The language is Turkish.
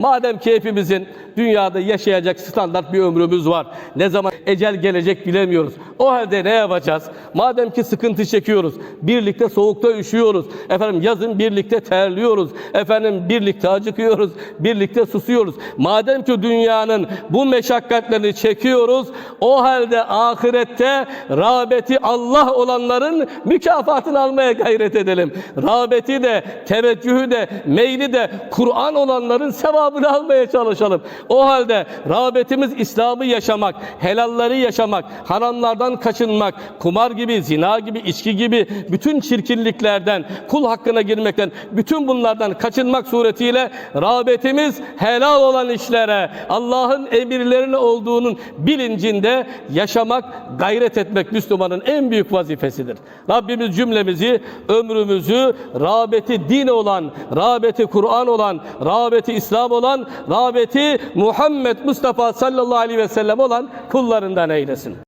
Madem ki hepimizin dünyada yaşayacak standart bir ömrümüz var. Ne zaman ecel gelecek bilemiyoruz. O halde ne yapacağız? Madem ki sıkıntı çekiyoruz. Birlikte soğukta üşüyoruz. Efendim yazın birlikte terliyoruz. Efendim birlikte acıkıyoruz. Birlikte susuyoruz. Madem ki dünyanın bu meşakkatlerini çekiyoruz. O halde ahirette rağbeti Allah olanların mükafatını almaya gayret edelim. Rağbeti de, teveccühü de, meyli de Kur'an olanların sevabını almaya çalışalım. O halde rağbetimiz İslam'ı yaşamak, helalleri yaşamak, haramlardan kaçınmak, kumar gibi, zina gibi, içki gibi bütün çirkinliklerden, kul hakkına girmekten, bütün bunlardan kaçınmak suretiyle rağbetimiz helal olan işlere, Allah'ın emirlerine olduğunun bilincinde yaşamak, gayret etmek Müslümanın en büyük vazifesidir. Rabbimiz cümlemizi, ömrümüzü rağbeti din olan, rağbeti Kur'an olan, rağbeti İslam olan, rağbeti Muhammed Mustafa sallallahu aleyhi ve sellem olan kullarından eylesin.